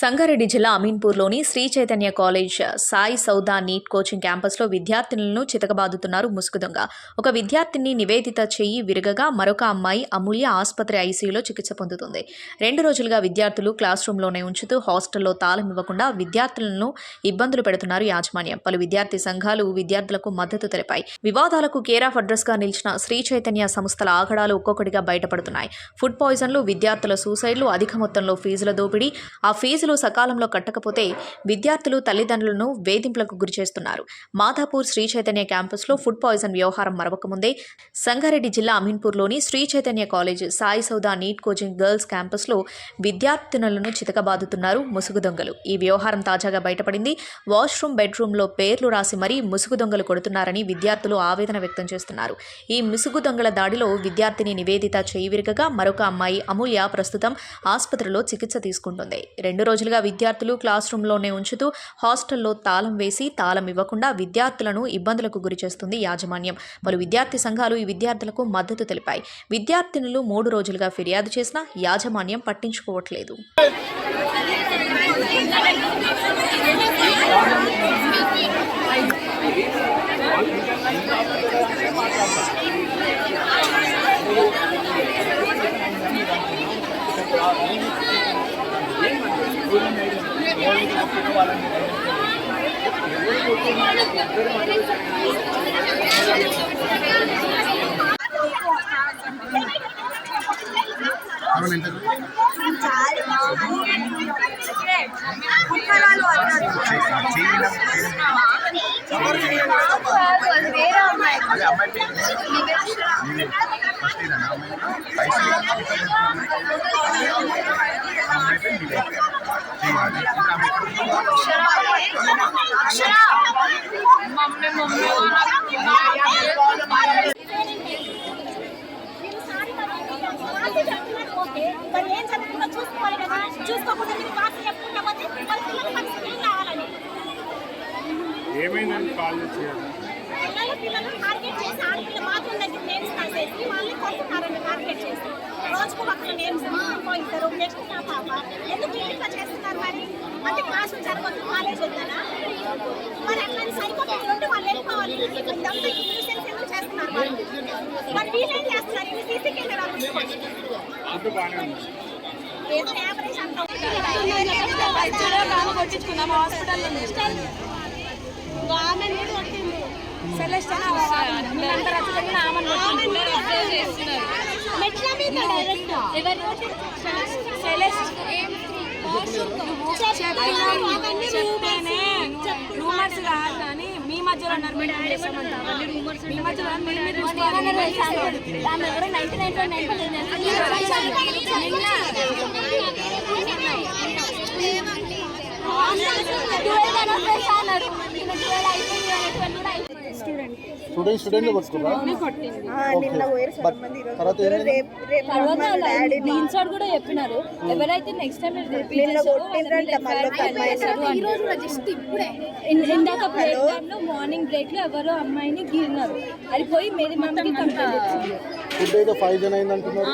సంగారెడ్డి జిల్లా అమీన్పూర్లోని Sri Chaitanya college Sai Sauda NEET coaching క్యాంపస్లో విద్యార్థినులను చితకబాదుతున్నారు ముసుగుదొంగ ఒక విద్యార్థిని నివేదిత చెయ్యి విరగగా మరొక అమ్మాయి అమూల్య ఆసుపత్రి ఐసీయూలో చికిత్స పొందుతుంది. రెండు రోజులుగా విద్యార్థులు క్లాస్ రూమ్లోనే ఉంచుతూ హాస్టల్లో తాళం ఇవ్వకుండా విద్యార్థులను ఇబ్బందులు పెడుతున్నారు యాజమాన్యం. పలు విద్యార్థి సంఘాలు విద్యార్థులకు మద్దతు తెలిపాయి. వివాదాలకు కేర్ ఆఫ్ అడ్రస్గా నిలిచిన శ్రీ చైతన్య సంస్థల ఆగడాలు ఒక్కొక్కటిగా బయటపడుతున్నాయి. ఫుడ్ పాయిజన్లు విద్యార్థుల సూసైడ్లు అధిక మొత్తంలో ఫీజుల దోపిడీ ఆ ఫీజులు సకాలంలో కట్టకపోతే విద్యార్థులు తల్లిదండ్రులను వేధింపులకు గురి చేస్తున్నారు మాధాపూర్ శ్రీ చైతన్య క్యాంపస్లో ఫుడ్ పాయిజన్ వ్యవహారం మరవకముందే సంగారెడ్డి జిల్లా అమీన్పూర్లోని Sri Chaitanya college Sai Sauda NEET coaching girls క్యాంపస్లో విద్యార్థినులను చితకబాదుతున్నారు ముసుగు దొంగలు. ఈ వ్యవహారం తాజాగా బయటపడింది. వాష్రూమ్ బెడ్రూమ్లో పేర్లు రాసి మరీ ముసుగు దొంగలు కొడుతున్నారని విద్యార్థులు ఆవేదన వ్యక్తం చేస్తున్నారు. ఈ ముసుగు దొంగల దాడిలో విద్యార్థిని నివేదిత చేయివిరగగా మరొక అమ్మాయి అమూల్య ప్రస్తుతం ఆసుపత్రిలో చికిత్స తీసుకుంటుంది. రెండు రోజులుగా విద్యార్థులు క్లాస్ రూమ్లోనే ఉంచుతూ హాస్టల్లో తాళం వేసి తాళం ఇవ్వకుండా విద్యార్థులను ఇబ్బందులకు గురి చేస్తుంది యాజమాన్యం. పలు విద్యార్థి సంఘాలు ఈ విద్యార్థులకు మద్దతు తెలిపాయి. విద్యార్థినులు మూడు రోజులుగా ఫిర్యాదు చేసినా యాజమాన్యం పట్టించుకోవట్లేదు. అమ్మాయి ఓకే మరి ఏం చదువుకుందో చూసుకోవాలి కదా చూసుకోకుండా మీరు క్లాస్ చెప్పుకుంటా పోతే వాళ్ళ పిల్లలు పరిస్థితి ఏం కావాలని ఏమైందని కాల్ చేయాలి పిల్లలు పిల్లలు టార్గెట్ చేసి ఆడపిల్ల బాత్రూమ్ దగ్గర నేమ్స్ రాసేసి వాళ్ళే కొడుతున్నారండి టార్గెట్ చేసి. రోజుకు ఒకరు నేమ్స్ పోయిస్తారు నెక్స్ట్ నా పాప. ఎందుకు ఇట్లా చేస్తున్నారు మరి? అంటే క్లాసులు జరగదు కాలేజ్ వద్దనా మరి అట్లా సరిపోతుంది ఉంటే వాళ్ళు వెళ్ళిపోవాలి. ఇదంతా న్యూసెన్స్ ఎందుకు చేస్తున్నారు వాళ్ళు? మరి వీళ్ళేం చేస్తున్నారు? ఇవి సీసీ కెమెరాలు కొట్టించుకున్నాము సెలెస్ట్ రూమర్స్ కాదు కానీ మీ మధ్యలో మీ మధ్యలో ఉన్నారు, మీరు స్టూడెంట్ స్టూడెంట్ కూడా చెప్పినారు. ఎవరైతే నెక్స్ట్ టైం ఇందాక బ్రేక్ మార్నింగ్ బ్రేక్లో ఎవరో అమ్మాయిని గీరినారు. అది పోయి మేరీ మమ్మీకి కంప్లైంట్ ఫుడ్ ఏదో ఫైవ్ జన్ అయింది అంటున్నారు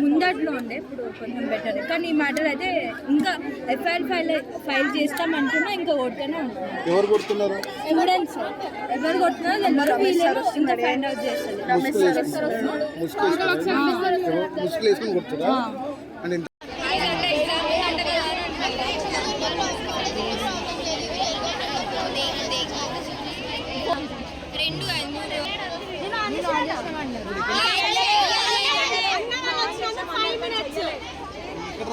ముందట్లో ఉండే ఇప్పుడు కొంచెం బెటర్ కానీ ఈ మ్యాటర్ అయితే ఇంకా ఎఫ్ఐఆర్ ఫైల్ ఫైల్ చేస్తామంటున్నా ఇంకా కొడుతూనే ఉంటుంది ఎవరు కొడుతున్నారు? స్టూడెంట్స్ ఎవరు కొడుతున్నారో ఇంకా ఫైండ్ అవుట్ చేస్తారు ముసుగు వేసుకుని ముసుగు